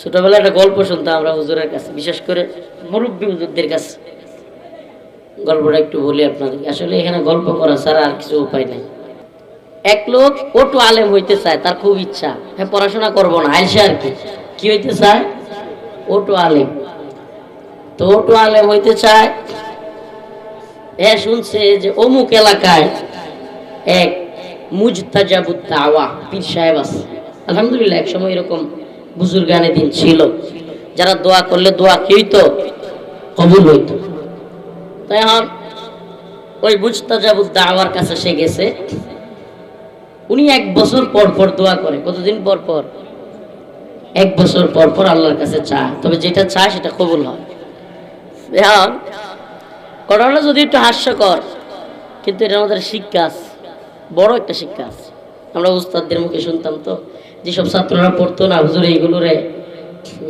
ছোটবেলায় একটা গল্প শুনতাম আমরা হুজুরের কাছে, বিশেষ করে মুরব্বী হুজুরদের কাছে। গল্পটা একটু বলি আপনাদের। আসলে এখানে গল্প করা ছাড়া আর কিছু উপায় নাই। এক লোক ওটু আলেম হইতে চায়, তার খুব ইচ্ছা। হ্যাঁ পড়াশোনা করব না আইসে আর কি। কি হইতে চায়? ওটু আলেম। তো ওটু আলেম হইতে চায়, এ শুনছে যে অমুক এলাকায় এক মুজতাজাবুদ দাওয়া, পীর সাহেব আছে। আলহামদুলিল্লাহ, এক সময় এরকম বুজুর্গানে দিন ছিল। যারা দোয়া করলে দোয়া কি হইতো? কবুল হইতো। তো এখন ওই মুজতাজাবুদ দাওয়ার কাছে সে গেছে। উনি এক বছর পর পর দোয়া করে। কতদিন পর পর? এক বছর পর পর আল্লাহর কাছে চায়। তবে যেটা চায় সেটা কবুল হয়। এখন ঘটনাটা যদি একটু হাস্যকর, কিন্তু এটা আমাদের শিক্ষা বড় একটা শিক্ষা আছে। আমরা উস্তাদদের মুখে শুনতাম তো। যেসব ছাত্ররা পড়তো না, হুজুর এইগুলোরে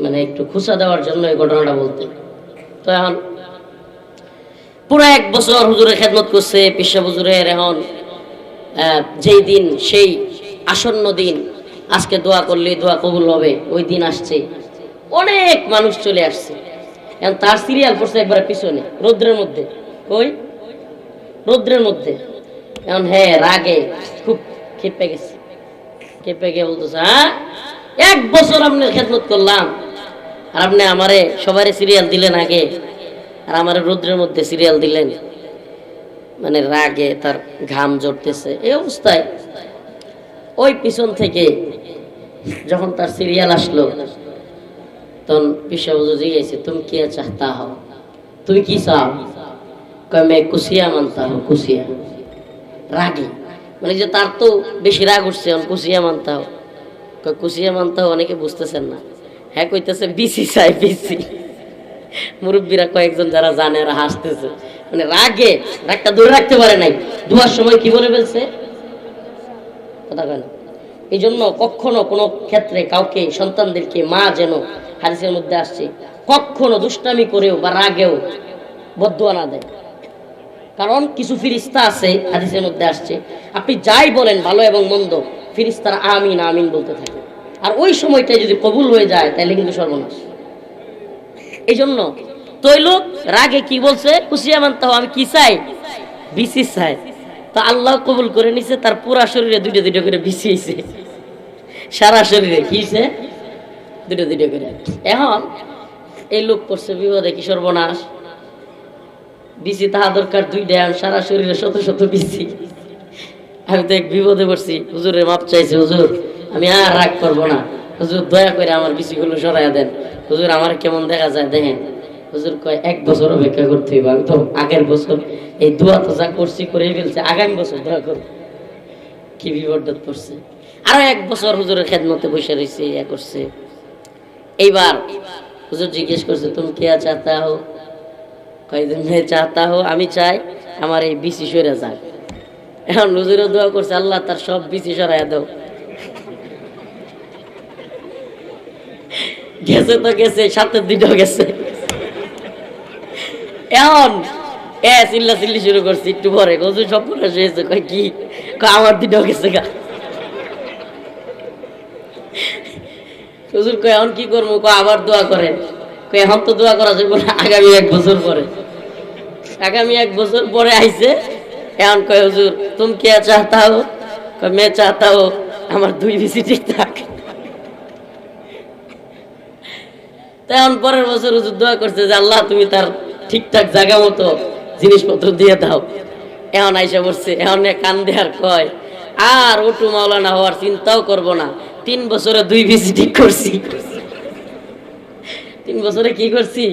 মানে একটু খুশা দেওয়ার জন্য এই ঘটনাটা বলতেন। তো এখন পুরো এক বছর হুজুরের খেদমত করছে পিসা হুজুরের এখন যেই দিন, সেই আসন্ন দিন, আজকে দোয়া করলে দোয়া কবুল হবে, ওই দিন আসছে। অনেক মানুষ চলে আসছে। এখন তার সিরিয়াল পড়ছে একবার পিছনে, রৌদ্রের মধ্যে। ওই রৌদ্রের মধ্যে। এখন হ্যাঁ রাগে, খুব খেপে গেছে। খেপে গিয়ে বলতেছে হ্যাঁ? এক বছর আপনার খেদমত করলাম। আর আপনি আমারে সবারই সিরিয়াল দিলেন আগে। আর আমার রৌদ্রের মধ্যে সিরিয়াল দিলেন। মানে রাগে তার ঘাম জড়তেছে এই অবস্থায় ওই পিছন থেকে যখন তার সিরিয়াল আসলো, তখন বিশ্ববধু জিজ্ঞেস তুমি কে চাহতা হও। তুমি কি চাও? কয় মে কুসিয়া মানতা হো কুসিয়া। রাগি। মানে যে তার তো বেশি রাগ উঠছে এখন কুসিয়া মানতা হো কয় কুসিয়া মানতা হো অনেকে বুঝতেছেন না। হ্যাঁ কইতেছে, বিসি চাই, বিসি। মুরব্বীরা কয়েকজন যারা জানে, এরা হাসতেছে। মানে রাগে, রাগটা ধরে রাখতে পারে নাই। দুয়ার সময় কি বলে ফেলছে? কথা কেন এই জন্য কখনো কোনো ক্ষেত্রে কাউকে, সন্তানদেরকে মা যেন হাদিসের মধ্যে আসছে, কখনো দুষ্টামি করেও বা রাগেও বদুয়া না দেয়। কারণ কিছু ফিরিস্তা আছে, হাদিসের মধ্যে আসছে। আপনি যাই বলেন, ভালো এবং মন্দ, ফিরিস্তারা আমিন আমিন বলতে থাকে। আর ওই সময়টায় যদি কবুল হয়ে যায়, তাহলে কিন্তু সর্বনাশ। এই জন্য তৈলোক রাগে কি বলছে? কুশিয়া মানতে আমি কি চাই? বিসি চাই। তো আল্লাহ কবুল করে নিছে, তার পুরা শরীরে দুটো দুটো করে বিছিয়েছে সারা শরীরে কি হইছে? দুটো দুটো করে। এখন এই লোক করছে বিপদে কি সর্বনাশ? বিসি তাহা দরকার, দুই ড্যাম সারা শরীরে শত শত বিসি আমি তো এক বিপদে পড়ছি। হুজুরের মাপ চাইছে, হুজুর, আমি আর রাগ করব না। হুজুর, দয়া করে আমার বিসিগুলো সরাইয়া দেন। হুজুর, আমার কেমন দেখা যায় দেখেন। হুজুর কয়, এক বছর অপেক্ষা করতে হইব। আমি তো আগের বছর এই দোয়া তো যা করছি, করেই ফেলছে। আগামী বছর দোয়া করব কি পড়ছে। আরও এক বছর হুজুরের খেদমতে বসে রয়েছে ইয়া করছে। এইবার হুজুর জিজ্ঞেস করছে, তুমি কে চাহতা হো কয়েকদিন মেয়ে চাহতা হো আমি চাই আমার এই বিসি সরে যাক। এখন হুজুরে দোয়া করছে, আল্লাহ তার সব বিসি সরাইয়া দাও। গেছে তো গেছে সাথে দুটো গেছে। এখন এ চিল্লা চিল্লি শুরু করছি, একটু পরে। কচু সব করে শুয়েছে কয়, কি? আমার দুটো গেছে গা। হুজুর কয়, এখন কি করব? কয়, আবার দোয়া করেন এখন তো দোয়া করা যাবে আগামী এক বছর পরে। আগামী এক বছর পরে আইছে, এখন কয়, হুজুর, তুমি কে চাহতা হো মে চাহতা আমার দুই বিসি ঠিক থাক তেমন পরের বছর হুজুর দোয়া করছে যে, আল্লাহ, তুমি তার ঠিকঠাক জায়গা মতো জিনিসপত্র দিয়ে দাও। এখন আইসা পড়ছে, এখন কান দেয়ার কয়, আর ওটু মাওলানা হওয়ার চিন্তাও করব না, তিন বছরে দুই বিসি ঠিক করছি। তিন বছরে কি করছি?